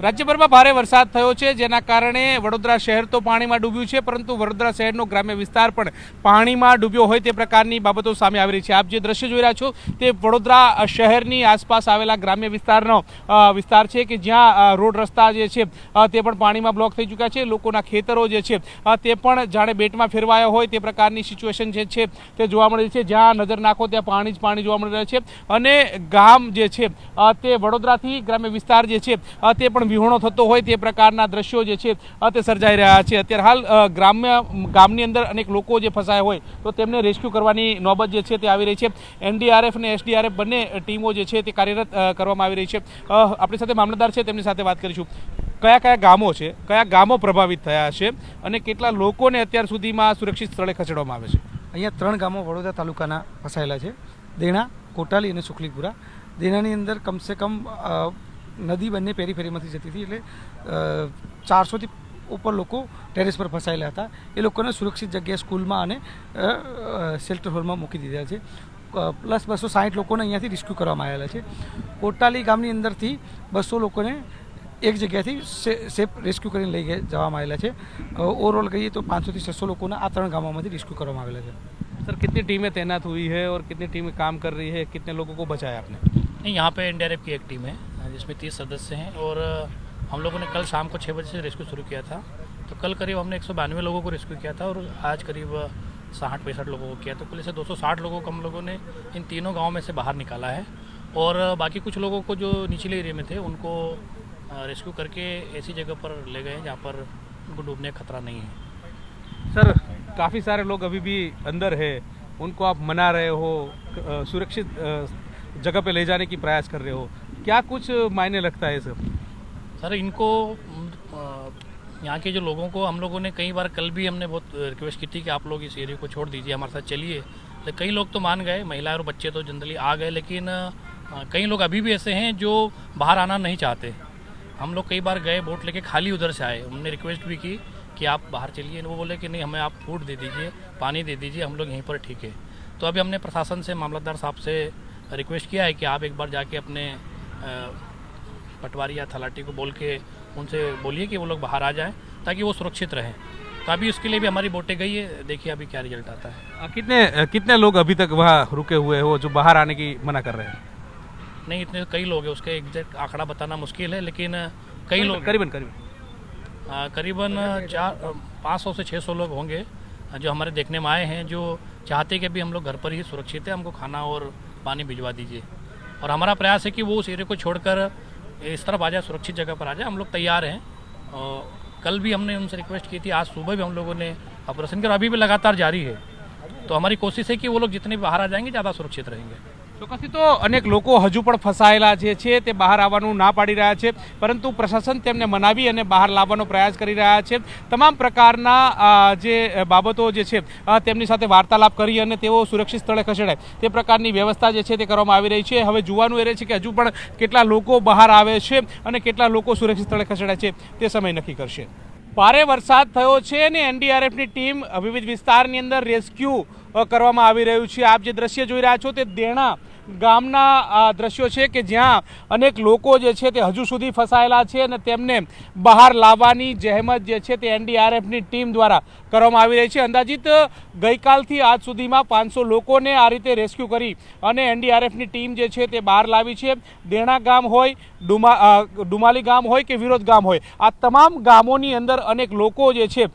રાજ્યભરમાં ભારે વરસાદ થયો છે, જેના કારણે વડોદરા શહેર તો પાણીમાં ડૂબ્યું છે, પરંતુ વડોદરા શહેરનો ગ્રામ્ય વિસ્તાર પણ પાણીમાં ડૂબ્યો હોય તે પ્રકારની બાબતો સામે આવી રહી છે. આપ જે દ્રશ્ય જોઈ રહ્યા છો, તે વડોદરા શહેરની આસપાસ આવેલા ગ્રામ્ય વિસ્તારનો વિસ્તાર છે કે જ્યાં રોડ રસ્તા જે છે તે પણ પાણીમાં બ્લોક થઈ ચૂક્યા છે. લોકોના ખેતરો જે છે તે પણ જાણે બેટમાં ફેરવાયા હોય તે પ્રકારની સિચ્યુએશન જે છે, તે જોવા મળી છે. જ્યાં નજર નાખો ત્યાં પાણી જ પાણી જોવા મળી રહ્યું છે. અને ગામ જે છે તે વડોદરાથી ગ્રામ્ય વિસ્તાર જે છે તે પણ વિહોણો થતો હોય તે પ્રકારના દ્રશ્યો જે છે તે સર્જાઈ રહ્યા છે. અત્યારે હાલ ગ્રામ્ય ગામની અંદર અનેક લોકો જે ફસાયા હોય તો તેમને રેસ્ક્યુ કરવાની નોબત જે છે તે આવી રહી છે. એનડીઆરએફ અને એસડીઆરએફ બંને ટીમો જે છે તે કાર્યરત કરવામાં આવી રહી છે. આપણી સાથે મામલતદાર છે, તેમની સાથે વાત કરીશું. કયા કયા ગામો છે? કયા ગામો પ્રભાવિત થયા છે? અને કેટલા લોકોને અત્યાર સુધીમાં સુરક્ષિત સ્થળે ખસેડવામાં આવે છે? અહીંયા ત્રણ ગામો વડોદરા તાલુકાના ફસાયેલા છે. દેણા, કોટાલી અને સુખલીપુરા. દેણાની અંદર કમસે કમ નદી બંને પેરીફેરીમાંથી જતી હતી એટલે ચારસોથી ઉપર લોકો ટેરેસ પર ફસાયેલા હતા એ લોકોને સુરક્ષિત જગ્યાએ સ્કૂલમાં અને શેલ્ટર હોલમાં મૂકી દીધા છે પ્લસ બસો સાઠ લોકોને અહીંયાથી રિસ્ક્યુ કરવામાં આવેલા છે કોટાલી ગામની અંદરથી બસો લોકોને એક જગ્યાથી સે- સેફ રેસ્ક્યુ કરીને લઈ ગયા- જવામાં આવેલા છે ઓવરઓલ કહીએ તો પાંચસોથી છસો લોકોને આ ત્રણ ગામોમાંથી રેસ્ક્યુ કરવામાં આવેલા છે सर कितनी टीमें तैनात हुई है और कितनी टीमें काम कर रही है कितने लोगों को बचाया आपने नहीं यहाँ पे एनडीआरएफ की एक टीम है जिसमें तीस सदस्य हैं और हम लोगों ने कल शाम को छः बजे से रेस्क्यू शुरू किया था। तो कल करीब हमने एक सौ बानवे लोगों को रेस्क्यू किया था और आज करीब साठ पैंसठ लोगों को किया। तो कुल से 260 लोगों को हम लोगों ने इन तीनों गाँव में से बाहर निकाला है और बाकी कुछ लोगों को जो निचले एरिया में थे, उनको रेस्क्यू करके ऐसी जगह पर ले गए जहाँ पर उनको डूबने का खतरा नहीं है। सर, काफ़ी सारे लोग अभी भी अंदर है। उनको आप मना रहे हो सुरक्षित जगह पे ले जाने की प्रयास कर रहे हो। क्या कुछ मायने लगता है सर सर, इनको यहाँ के जो लोगों को, हम लोगों ने कई बार कल भी हमने बहुत रिक्वेस्ट की थी कि आप लोग इस एरिया को छोड़ दीजिए, हमारे साथ चलिए। तो कई लोग तो मान गए, महिलाएँ और बच्चे तो जनरली आ गए, लेकिन कई लोग अभी भी ऐसे हैं जो बाहर आना नहीं चाहते। हम लोग कई बार गए, बोट लेके खाली उधर से आए। हमने रिक्वेस्ट भी की कि आप बाहर चलिए। वो बोले कि नहीं, हमें आप फ़ूड दे दीजिए, पानी दे दीजिए, हम लोग यहीं पर ठीक है। तो अभी हमने प्रशासन से, मामलतदार साहब से रिक्वेस्ट किया है कि आप एक बार जाके अपने पटवारी या तलाटी को बोल के उनसे बोलिए कि वो लोग बाहर आ जाएँ ताकि वो सुरक्षित रहें। तो अभी उसके लिए भी हमारी बोटें गई है। देखिए अभी क्या रिज़ल्ट आता है। अ, कितने कितने लोग अभी तक वहाँ रुके हुए हो जो बाहर आने की मना कर रहे हैं? नहीं इतने कई लोग हैं उसके एग्जैक्ट आंकड़ा बताना मुश्किल है लेकिन कई लोग करीबन करीबन। करीबन चार पाँच सौ से छः सौ लोग होंगे जो हमारे देखने में आए हैं जो चाहते हैं कि अभी हम लोग घर पर ही सुरक्षित है हमको खाना और पानी भिजवा दीजिए। और हमारा प्रयास है कि वो उस एरिया को छोड़कर इस तरफ़ आ जाए, सुरक्षित जगह पर आ जाए। हम लोग तैयार हैं। और कल भी हमने उनसे रिक्वेस्ट की थी, आज सुबह भी हम लोगों ने ऑपरेशन किया अभी भी लगातार जारी है। तो हमारी कोशिश है कि वो लोग जितने बाहर आ जाएँगे, ज़्यादा सुरक्षित रहेंगे। ચોક્કસથી તો અનેક લોકો હજુ પણ ફસાયેલા જે છે તે બહાર આવવાનું ના પાડી રહ્યા છે, પરંતુ પ્રશાસન તેમને મનાવી અને બહાર લાવવાનો પ્રયાસ કરી રહ્યા છે. તમામ પ્રકારના જે બાબતો જે છે તેમની સાથે વાર્તાલાપ કરી અને તેઓ સુરક્ષિત સ્થળે ખસેડાય. તે પ્રકારની વ્યવસ્થા જે છે તે કરવામાં આવી રહી છે. હવે જોવાનું એ રહે છે કે હજુ પણ કેટલા લોકો બહાર આવે છે અને કેટલા લોકો સુરક્ષિત સ્થળે ખસેડાય છે તે સમય નક્કી કરશે. ભારે વરસાદ થયો છે અને એનડીઆરએફની ટીમ વિવિધ વિસ્તારની અંદર રેસ્ક્યુ કરવામાં આવી રહ્યું છે. આપ જે દ્રશ્ય જોઈ રહ્યા છો તે દેણા ગામના દ્રશ્યો છે કે જ્યાં અનેક લોકો જે છે તે હજુ સુધી ફસાયેલા છે અને તેમને બહાર લાવવાની જહેમત જે છે તે એનડીઆરએફની ટીમ દ્વારા કરવામાં આવી રહી છે. અંદાજિત ગઈકાલથી આજ સુધીમાં પાંચસો લોકોને આ રીતે રેસ્ક્યુ કરી અને એનડીઆરએફની ટીમ જે છે તે બહાર લાવી છે. દેણા ગામ હોય, ડુમા ડુમાલી ગામ હોય કે વિરોધ ગામ હોય, આ તમામ ગામોની અંદર અનેક લોકો જે છે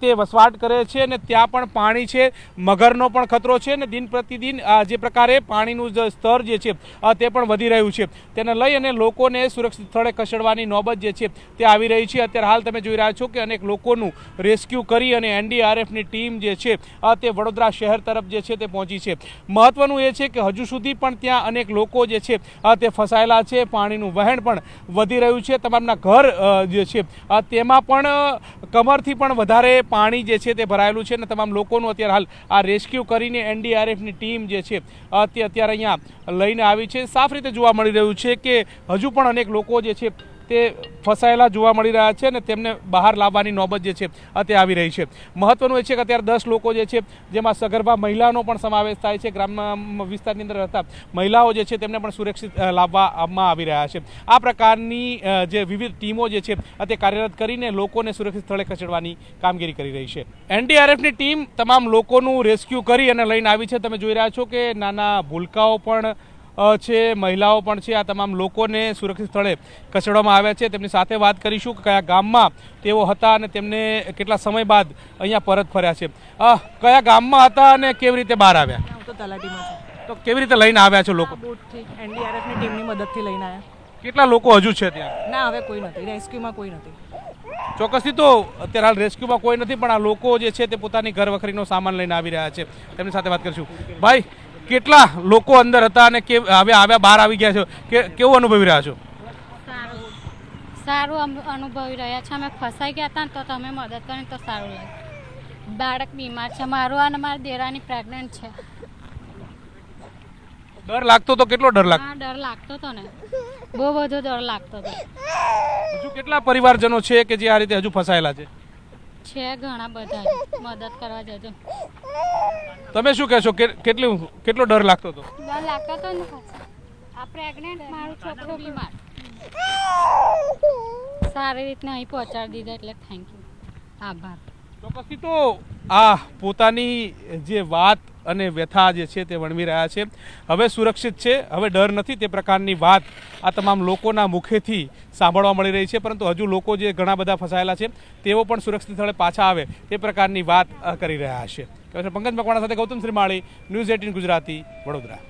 તે વસવાટ કરે છે અને ત્યાં પણ પાણી છે, મગરનો પણ ખતરો છે અને દિન પ્રતિદિન જે પ્રકારે પાણીનું સ્તર જે છે તે પણ વધી રહ્યું છે. તેને લઈ અને લોકોને સુરક્ષિત સ્થળે ખસેડવાની નોબત જે છે, તે આવી રહી છે. અત્યારે હાલ તમે જોઈ રહ્યા છો કે અનેક લોકોનું રેસ્ક્યુ કરી અને એનડીઆરએફની ટીમ જે છે તે વડોદરા શહેર તરફ જે છે, તે પહોંચી છે. મહત્વનું એ છે કે હજુ સુધી પણ ત્યાં અનેક લોકો જે છે તે ફસાયેલા છે. પાણીનું વહેણ પણ વધી રહ્યું છે. તમામના ઘર જે છે તેમાં પણ કમરથી પણ વધારે પાણી જે છે, તે ભરાયેલું છે અને તમામ લોકોનું અત્યારે હાલ આ રેસ્ક્યુ કરીને એનડીઆરએફની ટીમ જે છે તે અત્યારે અહીંયા લઈને આવી છે. સાફ રીતે જોવા મળી રહ્યું છે કે હજુ પણ અનેક લોકો જે છે તે ફસાયેલા જોવા મળી રહ્યા છે અને તેમને બહાર લાવવાની નોબત જે છે તે આવી રહી છે. મહત્વનું એ છે કે અત્યારે દસ લોકો જે છે, જેમાં સગર્ભા મહિલાનો પણ સમાવેશ થાય છે ગ્રામ વિસ્તારની અંદર રહેતા મહિલાઓ જે છે, તેમને પણ સુરક્ષિત લાવવામાં આવી રહ્યા છે. આ પ્રકારની જે વિવિધ ટીમો જે છે તે કાર્યરત કરીને લોકોને સુરક્ષિત સ્થળે ખસેડવાની કામગીરી કરી રહી છે. એનડીઆરએફની ટીમ તમામ લોકોનું રેસ્ક્યુ કરી અને લઈને આવી છે. તમે જોઈ રહ્યા છો કે નાના ભૂલકાઓ પણ છે મહિલાઓ પણ છે આ તમામ લોકોને સુરક્ષિત સ્થળે ખસેડવામાં આવ્યા છે. તેમની સાથે વાત કરીશું કે કયા ગામમાં તેઓ હતા અને તેમને કેટલા સમય બાદ અહીંયા પરત ફર્યા છે. કયા ગામમાં હતા અને કેવી રીતે બહાર આવ્યા? તો કેવી રીતે લઈને આવ્યા છો લોકો? એનડીઆરએફની ટીમની મદદથી લઈને આવ્યા. કેટલા લોકો હજુ છે ત્યાં? ના હવે કોઈ નથી. રેસ્ક્યુમાં કોઈ નથી. ચોક્કસથી તો અત્યારે હાલ રેસ્ક્યુમાં કોઈ નથી પણ આ લોકો જે છે તે પોતાની ઘર વખરીનો સામાન લઈને આવી રહ્યા છે. તેમની સાથે વાત કરીશું. ભાઈ કેટલા લોકો અંદર હતા અને કે હવે આવ્યા બહાર આવી ગયા છો? કે કેવું અનુભવી રહ્યા છો? સારું. અનુભવી રહ્યા છે. અમે ફસાઈ ગયા હતા ને તો તમે મદદ કરી તો સારું લાગે બાળક બીમાર છે. મારું અને મારા દેરાની પ્રેગ્નન્ટ છે. ડર લાગતો તો કેટલો ડર લાગતો ડર લાગતો તો ને. બહુ બધો ડર લાગતો હતો હજુ કેટલા પરિવારજનો છે કે જે આ રીતે હજુ ફસાયેલા છે? છે ઘણા બધા. મદદ કરવા જજો. તમે શું કહેશો? કે કેટલું કેટલો ડર લાગતો હતો? ડર લાગતો હતો ને આ પ્રેગ્નન્ટ મારું છોકરો બીમાર. સારી રીતના અહીં પહોંચાડી દીધા એટલે થેન્ક યુ આભાર. ચોક્કસથી તો આ પોતાની જે વાત અને વ્યથા જે છે તે વણવી રહ્યા છે. હવે સુરક્ષિત છે, હવે ડર નથી તે પ્રકારની વાત આ તમામ લોકોના મુખેથી સાંભળવા મળી રહી છે, પરંતુ હજુ લોકો જે ઘણા બધા ફસાયેલા છે, તેઓ પણ સુરક્ષિત સ્થળે પાછા આવે તે પ્રકારની વાત કરી રહ્યા છે. પંકજ મકવાણા સાથે ગૌતમ શ્રીમાળી ન્યૂઝ એટીન ગુજરાતી, વડોદરા.